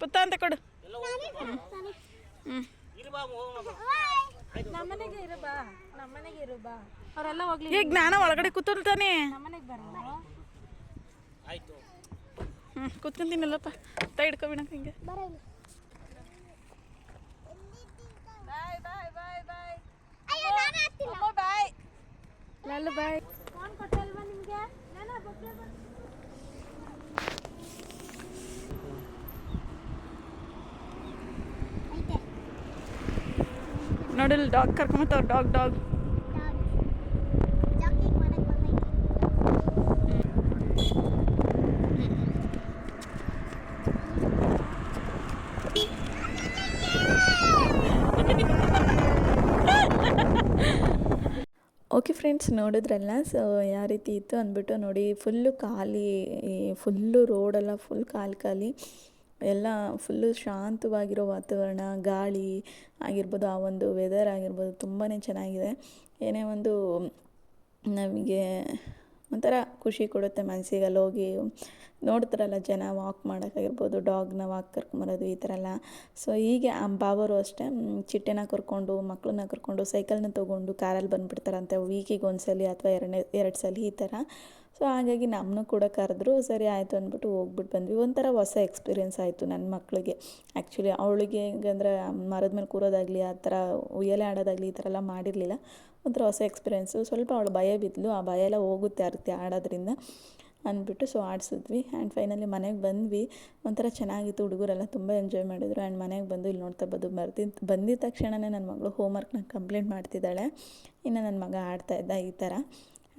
ಪುತ್ತ ಅಂತ ಕೊಡು. ಹ್ಞೂ ನಮ್ಮನೆಗೆ ಇರು ಬಾ ನಮ್ಮನೆಗೆ ಇರು ಬಾ. ಅವರೆಲ್ಲ ಹೋಗ್ಲಿ. ಈಗ ಬಾಯ್ ಒಳಗಡೆ ಕೂತಂತಾನೆ ನಮ್ಮನೆಗೆ ಬರೋ. ಹ್ಞೂ ಕೂತ್ಕೊಂತೀನಲ್ಲಪ್ಪ. ಕೈ ಹಿಡ್ಕೊಬಿಡ ಹಿಂಗೆ. ಬಾಯ್ ಬಾಯ್ ಫೋನ್ ಕೊಟ್ಟಲ್ವಾ ನಿಮಗೆ ನಾನು ನೋಡಿ ಡಾಗ್ ಕರ್ಕೊಂಬತ್ತವ್ರು ಡಾಗ್ ಡಾಗ್. ಓಕೆ ಫ್ರೆಂಡ್ಸ್ ನೋಡಿದ್ರಲ್ಲ? ಸೊ ಯಾವ ರೀತಿ ಇತ್ತು ಅಂದ್ಬಿಟ್ಟು ನೋಡಿ ಫುಲ್ಲು ಖಾಲಿ ಫುಲ್ಲು ರೋಡೆಲ್ಲ ಫುಲ್ ಖಾಲಿ ಖಾಲಿ. ಎಲ್ಲ ಫುಲ್ಲು ಶಾಂತವಾಗಿರೋ ವಾತಾವರಣ, ಗಾಳಿ ಆಗಿರ್ಬೋದು, ಆ ಒಂದು ವೆದರ್ ಆಗಿರ್ಬೋದು ತುಂಬಾ ಚೆನ್ನಾಗಿದೆ. ಏನೇ ಒಂದು ನಮಗೆ ಒಂಥರ ಖುಷಿ ಕೊಡುತ್ತೆ ಮನಸ್ಸಿಗೆ ಅಲ್ಲಿ ಹೋಗಿ. ನೋಡ್ತಾರಲ್ಲ ಜನ ವಾಕ್ ಮಾಡೋಕ್ಕಾಗಿರ್ಬೋದು ಡಾಗ್ನ ವಾಕ್ ಕರ್ಕೊಂಬರೋದು ಈ ಥರ ಎಲ್ಲ. ಸೊ ಹೀಗೆ ಆ ಬಾಬರು ಅಷ್ಟೇ ಚಿಟ್ಟೆನ ಕರ್ಕೊಂಡು ಮಕ್ಕಳನ್ನ ಕರ್ಕೊಂಡು ಸೈಕಲ್ನ ತೊಗೊಂಡು, ಕಾರಲ್ಲಿ ಬಂದುಬಿಡ್ತಾರಂತೆ ವೀಕಿಗೆ ಒಂದು ಸಲ ಅಥವಾ ಎರಡನೇ, ಎರಡು ಸಲ ಈ ಥರ. ಸೊ ಹಾಗಾಗಿ ನಮ್ಮನ್ನು ಕೂಡ ಕರೆದ್ರು, ಸರಿ ಆಯಿತು ಅಂದ್ಬಿಟ್ಟು ಹೋಗ್ಬಿಟ್ಟು ಬಂದ್ವಿ. ಒಂಥರ ಹೊಸ ಎಕ್ಸ್ಪೀರಿಯೆನ್ಸ್ ಆಯಿತು ನನ್ನ ಮಕ್ಕಳಿಗೆ ಆ್ಯಕ್ಚುಲಿ ಅವಳಿಗೆ ಹೆಂಗಂದ್ರೆ ಮರದ ಮೇಲೆ ಕೂರೋದಾಗಲಿ, ಆ ಥರ ಉಯ್ಯಲೆ ಆಡೋದಾಗಲಿ ಈ ಥರ ಎಲ್ಲ ಮಾಡಿರಲಿಲ್ಲ. ಒಂಥರ ಹೊಸ ಎಕ್ಸ್ಪೀರಿಯೆನ್ಸು. ಸ್ವಲ್ಪ ಅವಳು ಭಯ ಬಿದ್ದಳು ಆ ಭಯ ಎಲ್ಲ ಹೋಗುತ್ತೆ ಅರ್ತಿ ರೀತಿ ಆಡೋದ್ರಿಂದ ಅಂದ್ಬಿಟ್ಟು ಸೊ ಆಡಿಸಿದ್ವಿ. ಆ್ಯಂಡ್ ಫೈನಲಿ ಮನೆಗೆ ಬಂದ್ವಿ. ಒಂಥರ ಚೆನ್ನಾಗಿತ್ತು. ಹುಡುಗರೆಲ್ಲ ತುಂಬ ಎಂಜಾಯ್ ಮಾಡಿದರು. ಆ್ಯಂಡ್ ಮನೆಗೆ ಬಂದು ಇಲ್ಲಿ ನೋಡ್ತಾ ಬಂದು ಬರ್ದಿದ್ದು ಬಂದಿದ್ದ ತಕ್ಷಣವೇ ನನ್ನ ಮಗಳು ಹೋಮ್ವರ್ಕ್ನ ಕಂಪ್ಲೀಟ್ ಮಾಡ್ತಿದ್ದಾಳೆ. ಇನ್ನು ನನ್ನ ಮಗ ಆಡ್ತಾ ಇದ್ದ ಈ ಥರ.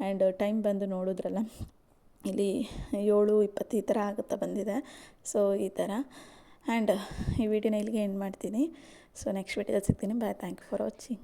ಆ್ಯಂಡ್ ಟೈಮ್ ಬಂದು ನೋಡಿದ್ರಲ್ಲ, ಇಲ್ಲಿ ಏಳು ಇಪ್ಪತ್ತು ಈ ಥರ ಆಗುತ್ತಾ ಬಂದಿದೆ. ಸೊ, ಈ ಥರ. ಆ್ಯಂಡ್ ಈ ವಿಡಿಯೋನ ಇಲ್ಲಿಗೆ ಎಂಡ್ ಮಾಡ್ತೀನಿ. ಸೊ ನೆಕ್ಸ್ಟ್ ವಿಡಿಯೋದಲ್ಲಿ ಸಿಗ್ತೀನಿ. Bye thank you for watching